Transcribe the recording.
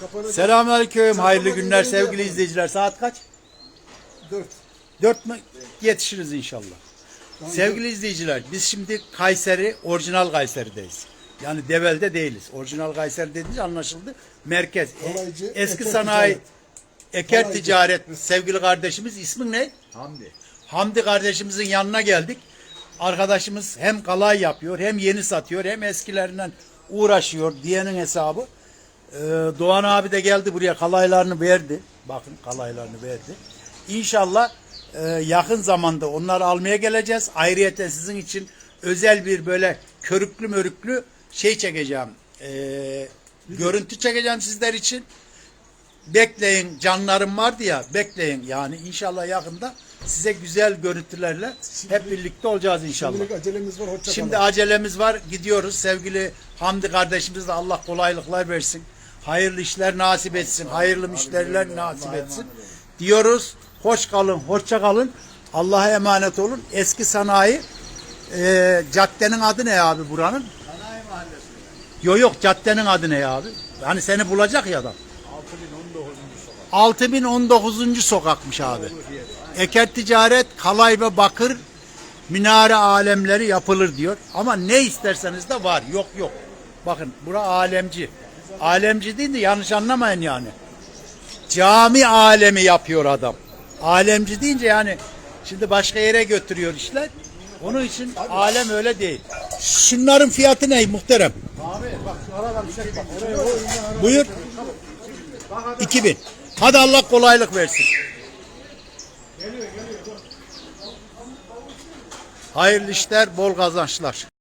Kapanacak. Selamünaleyküm. Hayırlı günler sevgili yapalım. izleyiciler. Saat kaç? Dört. Dört mü? Yetişiriz inşallah. Sevgili izleyiciler, biz şimdi Kayseri, orijinal Kayseri'deyiz. Yani Devel'de değiliz. Orijinal Kayseri dediğince anlaşıldı. Merkez. E- Kolaycı, eski Eker sanayi, Ticaret. Eker Kolaycı. Ticaret sevgili kardeşimiz. ismin ne? Hamdi. Hamdi kardeşimizin yanına geldik. Arkadaşımız hem kalay yapıyor, hem yeni satıyor, hem eskilerinden uğraşıyor diyenin hesabı. Ee, Doğan abi de geldi buraya kalaylarını verdi. Bakın kalaylarını verdi. İnşallah e, yakın zamanda onları almaya geleceğiz. Ayrıyeten sizin için özel bir böyle körüklü mörüklü şey çekeceğim. Ee, görüntü çekeceğim sizler için. Bekleyin canlarım vardı ya bekleyin yani inşallah yakında size güzel görüntülerle hep birlikte olacağız inşallah. Şimdilik acelemiz var. Hoşça Şimdi acelemiz var gidiyoruz sevgili Hamdi kardeşimiz de Allah kolaylıklar versin. Hayırlı işler nasip etsin. Hayırlı müşteriler nasip etsin. Diyoruz hoş kalın hoşça kalın. Allah'a emanet olun. Eski sanayi e, caddenin adı ne abi buranın? Sanayi Mahallesi. Yok yok caddenin adı ne abi? Hani seni bulacak ya adam. 6019. sokak. 6019. sokakmış abi. Eker ticaret, kalay ve bakır minare alemleri yapılır diyor. Ama ne isterseniz de var. Yok yok. Bakın bura alemci. Alemci değil de yanlış anlamayın yani. Cami alemi yapıyor adam. Alemci deyince yani şimdi başka yere götürüyor işler. Onun için alem öyle değil. Şunların fiyatı ne muhterem? Abi bak şu aradan çek bak. Oraya o önüne ara- Buyur. 2000. Hadi Allah kolaylık versin. Hayırlı işler, bol kazançlar.